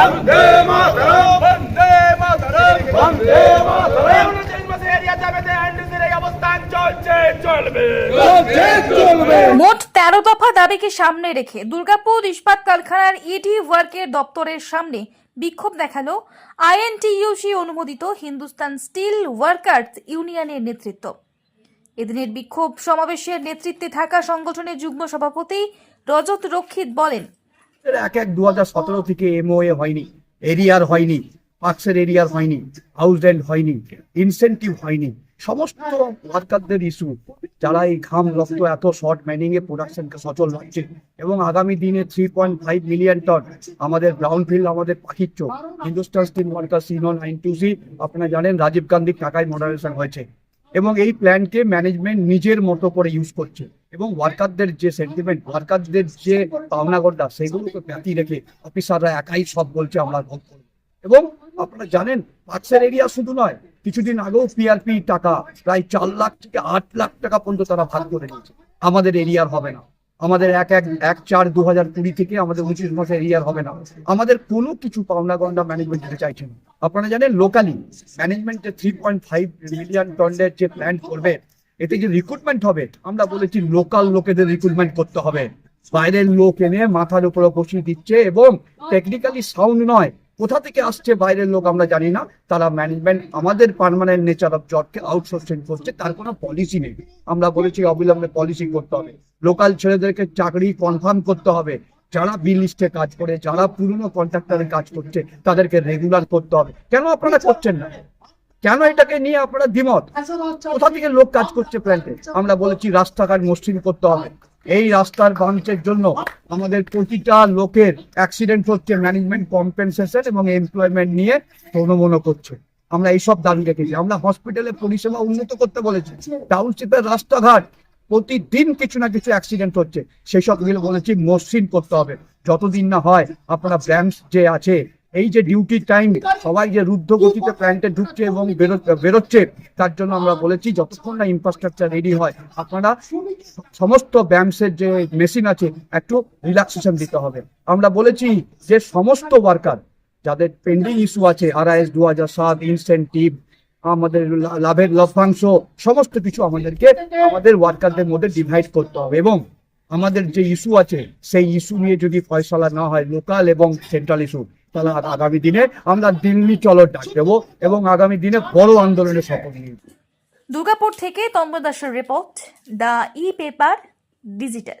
বন্দে মাতরম। বন্দে মাতরম। বন্দে মাতরম। মোট তেরো দফা দাবিকে সামনে রেখে দুর্গাপুর ইস্পাত কারখানার ইডি ওয়ার্কের দপ্তরের সামনে বিক্ষোভ দেখাল আইএনটিইউসি অনুমোদিত হিন্দুস্তান স্টিল ওয়ার্কার্স ইউনিয়নের নেতৃত্ব। এদিনের বিক্ষোভ সমাবেশের নেতৃত্বে থাকা সংগঠনের যুগ্ম সভাপতি রজত রক্ষিত বলেন এক এক দু সতেরো থেকে এমওএ হয়নি, এরিয়ার হয়নি, পার্কসের এরিয়ার হয়নি হাউস রেন্ট হয়নি ইনসেন্টিভ হয়নি। সমস্ত ওয়ার্কারদের ইস্যু যারা এই ঘাম রক্ত এত শর্ট ম্যানিং এ প্রোডাকশনকে সচল রাখছে, এবং আগামী দিনে three point five million ton আমাদের ব্রাউন ফিল্ড আমাদের পাখির চোখ হিন্দুস্তান স্টিল ওয়ার্কার সিনো নাইন টু সি আপনারা জানেন রাজীব গান্ধীর টাকায় মডারেশন হয়েছে, এবং এই প্ল্যানকে ম্যানেজমেন্ট নিজের মতো করে ইউজ করছে। এবং ওয়ার্কারদের যে সেন্টিমেন্ট ওয়ার্কারদের যে পাওনা পাওনাগরটা সেগুলোকে ব্যতি রেখে অফিসাররা একাই সব বলছে, আমরা ভোট করব। এবং আপনারা জানেন, পার্কসের এরিয়া শুধু নয়, কিছুদিন আগেও পিআরপি টাকা, প্রায় চার লাখ থেকে আট লাখ টাকা পর্যন্ত তারা ভাগ করে নিয়েছে। আমাদের এরিয়ার হবে না। আমাদের এক এক এক চার দু হাজার কুড়ি থেকে আমাদের উনত্রিশ মাসে এরিয়ার হবে না। আমাদের কোনো কিছু পাওনা গন্ডা ম্যানেজমেন্ট দিতে চাইছে না। আপনারা জানেন লোকালি ম্যানেজমেন্টে থ্রি পয়েন্ট ফাইভ মিলিয়ন টনের যে প্ল্যান করবে এতে যে রিক্রুটমেন্ট হবে, আমরা বলেছি লোকাল লোকেদের রিক্রুটমেন্ট করতে হবে। বাইরের লোক এনে মাথার উপরে বসিয়ে দিচ্ছে এবং টেকনিক্যালি সাউন্ড নয়। কোথা থেকে আসছে বাইরের লোক আমরা জানি না। তারা ম্যানেজমেন্ট আমাদের পার্মানেন্ট নেচার অফ জবকে আউটসোর্সিং করছে, তার কোনো পলিসি নেই। আমরা বলেছি অবিলম্বে পলিসি করতে হবে। লোকাল ছেলেদেরকে চাকরি কনফার্ম করতে হবে। যারা বিল লিস্টে কাজ করে, যারা পুরনো কন্ট্রাক্টরে কাজ করছে, তাদেরকে রেগুলার করতে হবে। কেন আপনারা করছেন না? কেন এটাকে নিয়ে আপনারা দ্বিমত। কোথা থেকে লোক কাজ করছে প্ল্যান্টে আমরা বলেছি রাস্তাঘাট মসৃণ করতে হবে। এই রাস্তার বাঞ্চের জন্য আমাদের প্রতিটা লোকের অ্যাক্সিডেন্ট হচ্ছে ম্যানেজমেন্ট কম্পেনসেশন এবং এমপ্লয়মেন্ট নিয়ে প্রণমন করছে। আমরা এইসব দাবি রেখেছি। আমরা হসপিটালে পরিষেবা উন্নত করতে বলেছি। টাউনশিপের রাস্তাঘাট প্রতিদিন কিছু না কিছু অ্যাক্সিডেন্ট হচ্ছে। সেই সবগুলো বলেছি মসৃণ করতে হবে। যতদিন না হয় আপনারা ব্র্যাম্পস যে আছে এই যে ডিউটি টাইম সবাই যে রুদ্ধ গতিতে প্ল্যান্টে ঢুকছে এবং বেরো- বেরোচ্ছে, তার জন্য আমরা বলেছি যতক্ষণ না ইনফ্রাস্ট্রাকচার রেডি হয়, আপনারা সমস্ত ব্যায়ামসের যে মেশিন আছে, একটু রিল্যাক্সেশন দিতে হবে। আমরা বলেছি যে সমস্ত ওয়ার্কার যাদের পেন্ডিং ইস্যু আছে আর আরআইএস দু হাজার সাত ইনসেন্টিভ আমাদের লাভের লভ্যাংশ, সমস্ত কিছু আমাদেরকে, আমাদের ওয়ার্কারদের মধ্যে ডিভাইড করতে হবে এবং আমাদের যে ইস্যু আছে, সেই ইস্যু নিয়ে যদি ফয়সলা না হয় লোকাল এবং সেন্ট্রাল ইস্যু তাহলে আগামী দিনে আমরা দিল্লি চলো ডাক দেবো এবং আগামী দিনে বড় আন্দোলনের শপথ নিয়ে দুর্গাপুর থেকে তম্বদাসের report, the E paper digital.